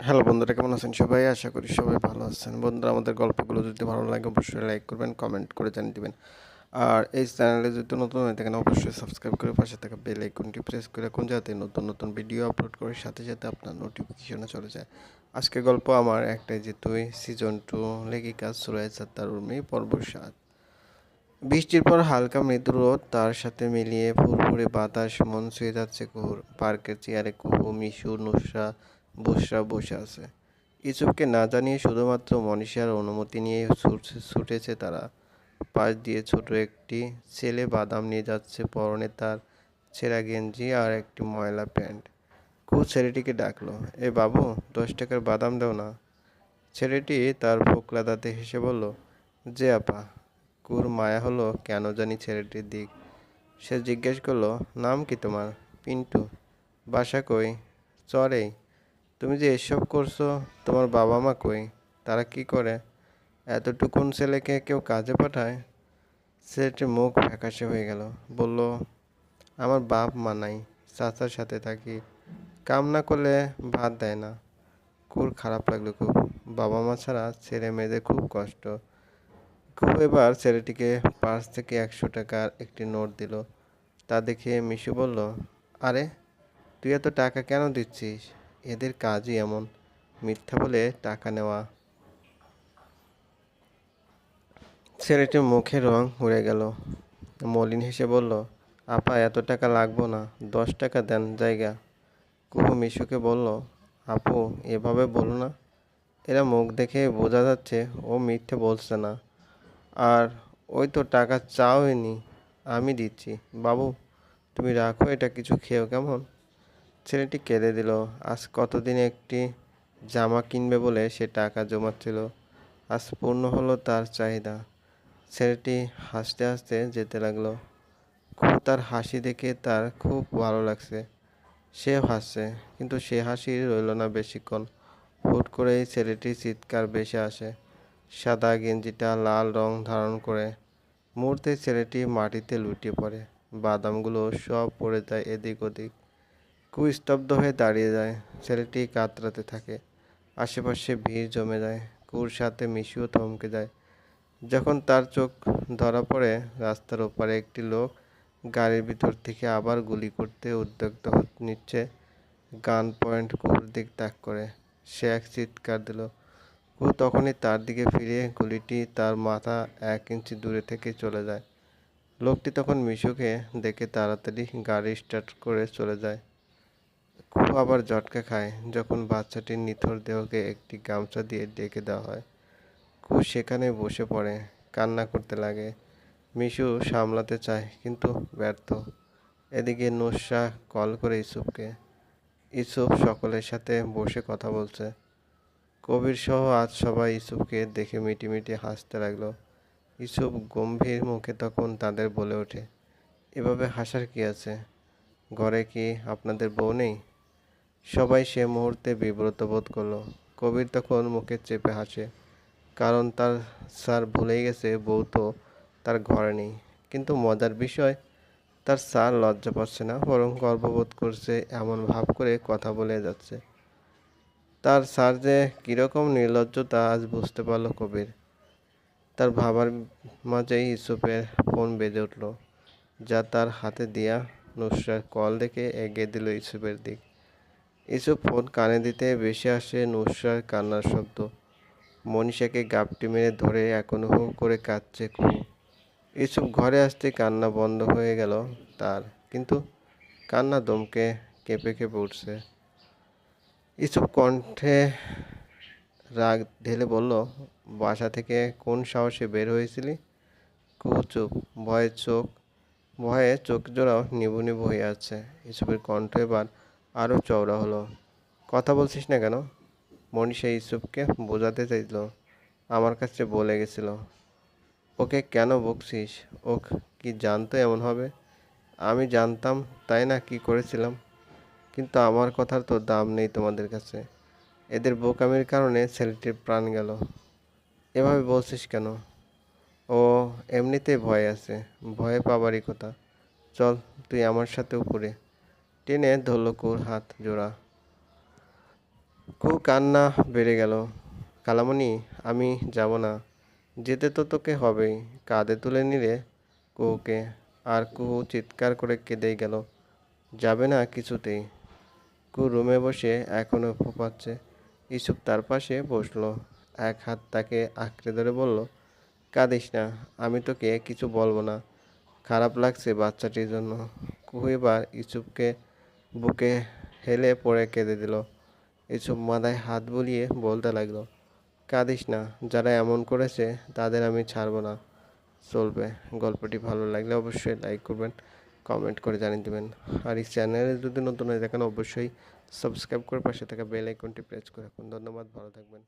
Hello বন্ধুরা, কেমন আছেন সবাই? আশা করি সবাই ভালো আছেন। বন্ধুরা, আমাদের গল্পগুলো যদি ভালো লাগে, অবশ্যই লাইক করবেন কমেন্ট করে জানিয়ে দেবেন। আর এই চ্যানেলে যদি নতুন হয়ে থাকেন, অবশ্যই সাবস্ক্রাইব করে পাশে থাকা বেল আইকনটি প্রেস করে কোন যাতে নতুন নতুন ভিডিও আপলোড করে সাথে সাথে আপনার নোটিফিকেশনে চলে যায়। আজকে গল্প আমার একটাই যে তুই সিজন টু লেখিকা সুরায় সাত্তার উর্মি, পর্ব সাত। বৃষ্টির পর হালকা মৃদু রোদ, তার সাথে মিলিয়ে ফুরফুরে বাতাস, মন ছুঁয়ে যাচ্ছে কুহুর। পার্কের চেয়ারে কুহু, মিশু, নুসরা বুসরা বসে আছে। ইসুফকে না জানিয়ে শুধুমাত্র মনীষার অনুমতি নিয়ে ছুটেছে তারা। পাশ দিয়ে ছোট একটি ছেলে বাদাম নিয়ে যাচ্ছে পরনে তার ছেঁড়া গেঞ্জি আর একটি ময়লা প্যান্ট। কু ছেলেটিকে ডাকলো, এ বাবু, দশ টাকার বাদাম দাও না। ছেলেটি তার ফোকলা দাঁতে হেসে বলল, যে আপা, কুর মায়া হলো কেন জানি ছেলেটির দিক? সে জিজ্ঞেস করল, নাম কি তোমার? পিন্টু। বাসা কই? চরেই তুমি যে এসব করছ, তোমার বাবা মা কই? তারা কি করে? এতটুকুন ছেলেকে কেউ কাজে পাঠায়? ছেলেটির মুখ ফ্যাকাশে হয়ে গেল। বলল, আমার বাপ মা নাই, চাচার সাথে থাকি। কাম না করলে ভাত দেয় না। খুব খারাপ লাগল খুব। বাবা মা ছাড়া ছেলে মেয়েদের খুব কষ্ট। খুব এবার ছেলেটিকে পার্স থেকে একশো টাকার একটি নোট দিল। তা দেখে মিশু বলল, আরে, তুই এত টাকা কেন দিচ্ছিস? এদের কাজই এমন। মিথ্যা বলে টাকা নেওয়া। ছেলেটির মুখে রং উড়ে গেল। মলিন হেসে বলল, আপা, এত টাকা লাগবো না, দশ টাকা দেন জায়গা। কুহু মিশুকে বলল, আপু, এভাবে বলো না। এরা মুখ দেখে বোঝা যাচ্ছে ও মিথ্যে বলছে না। আর ওই তো টাকা চাওনি আমি দিচ্ছি। বাবু, তুমি রাখো, এটা কিছু খেও কেমন? ছেলেটি কেঁদে দিল। আজ কতদিনে একটি জামা কিনবে বলে সে টাকা জমাচ্ছিল? আজ পূর্ণ হলো তার চাহিদা। ছেলেটি হাসতে হাসতে যেতে লাগল। খুব তার হাসি দেখে তার খুব ভালো লাগছে। সে হাসছে, কিন্তু সে হাসি রইল না বেশিক্ষণ। হুট করেই ছেলেটির চিৎকার বেশি আসে। সাদা গেঞ্জিটা লাল রং ধারণ করে। মুহূর্তে ছেলেটি মাটিতে লুটিয়ে পড়ে। বাদামগুলো সব পড়ে যায় এদিক ওদিক। খুব স্তব্ধ হয়ে দাঁড়িয়ে যায়। ছেলেটি কাতরাতে থাকে। আশেপাশে ভিড় জমে যায়। কুর সাথে মিশুও থমকে যায়। যখন তার চোখ ধরা পড়ে, রাস্তার ওপারে একটি লোক গাড়ির ভিতর থেকে আবার গুলি করতে উদ্যক্ত নিচ্ছে। গান পয়েন্ট কুর দিক তাক করে। সে এক চিৎকার দিল। কু তখনই তার দিকে ফিরে। গুলিটি তার মাথা এক ইঞ্চি দূরে থেকে চলে যায়। লোকটি তখন মিশুকে দেখে তাড়াতাড়ি গাড়ি স্টার্ট করে চলে যায়। খুব আবার ঝটকা খায় যখন বাচ্চাটির নিথর দেহকে একটি গামছা দিয়ে ডেকে দেওয়া হয়। খুব সেখানে বসে পড়ে, কান্না করতে লাগে। মিশু সামলাতে চায়, কিন্তু ব্যর্থ। এদিকে নুসরা কল করে ইসুফকে। ইসুফ সকলের সাথে বসে কথা বলছে। কবির সহ আজ সবাই ইসুফকে দেখে মিটিমিটি হাসতে লাগল। ইসুফ গম্ভীর মুখে তখন তাদের বলে ওঠে, এভাবে হাসার কি আছে? ঘরে কি আপনাদের বউ নেই? সবাই সে মুহূর্তে বিব্রত বোধ করল। কবির তখন মুখে চেপে হাসে, কারণ তার স্যার ভুলেই গেছে, বউ তো তার ঘরে নেই। কিন্তু মজার বিষয়, তার স্যার লজ্জা পাচ্ছে না, বরং গর্ববোধ করছে, এমন ভাব করে কথা বলে যাচ্ছে। তার স্যার যে কীরকম নির্লজ্জ তা আজ বুঝতে পারল কবির। তার ভাবার মাঝেই ইউসুফের ফোন বেজে উঠল, যা তার হাতে দিয়া নুসরার কল দেখে এগিয়ে দিল ইউসুফের দিক। ইউসুফ ফোন কানে দিতে বেশি আসে নুসরার কান্নার শব্দ। মনীষাকে গাপটি মেরে ধরে এখন হু করে কাঁদছে কুহু ইউসুফ ঘরে আসতে কান্না বন্ধ হয়ে গেল তার, কিন্তু কান্না দমকে কেঁপে কেঁপে উঠছে। ইসুফ কণ্ঠে রাগ ঢেলে বলল, বাসা থেকে কোন সাহসে বের হয়েছিলি? কুহু চুপ ভয়ে চোখ ভয়ে চোখ জোড়াও নিবু নিবু হয়ে আছে। ইসুফের কণ্ঠ এবার আরও চওড়া হলো। কথা বলছিস না কেন? মনীষা ইসুফকে বোঝাতে চাইল, আমার কাছে বলে গেছিল, ওকে কেন বকছিস? ও কি জানতো এমন হবে? আমি জানতাম, তাই না? কি করেছিলাম? কিন্তু আমার কথার তো দাম নেই তোমাদের কাছে। এদের বোকামির কারণে ছেলেটির প্রাণ গেল। এভাবে বলছিস কেন? ও, এমনিতেই ভয় আছে। ভয়ে পাবারই কথা। চল, তুই আমার সাথে উপরে। টেনে ধরল কুর হাত জোড়া। কু কান্না বেড়ে গেল। কালামণি, আমি যাব না। যেতে তো তোকে হবেই। কাঁধে তুলে নিলে কুহুকে আর কুহু চিৎকার করে কেঁদেই গেল। যাবে না কিছুতেই। কু রুমে বসে এখনও ফোপাচ্ছে। ইসুপ তার পাশে বসল। এক হাত তাকে আঁকড়ে ধরে বলল, কাঁদিস না, আমি তোকে কিছু বলব না। খারাপ লাগছে বাচ্চাটির জন্য। কুহু এবার ইসুপকে বুকে হেলে পড়ে কেঁদে দিল। ইসুপ মাথায় হাত বুলিয়ে বলতে লাগল, কাঁদিস না, যারা এমন করেছে তাদের আমি ছাড়বো না। চলবে, গল্পটি ভালো লাগলে অবশ্যই লাইক করবেন কমেন্ট করে জানিয়ে দেবেন। আর এই চ্যানেলে যদি নতুন হয়ে থাকেন, অবশ্যই সাবস্ক্রাইব করে পাশে থাকা বেল আইকনটি প্রেস করে রাখুন। ধন্যবাদ, ভালো থাকবেন।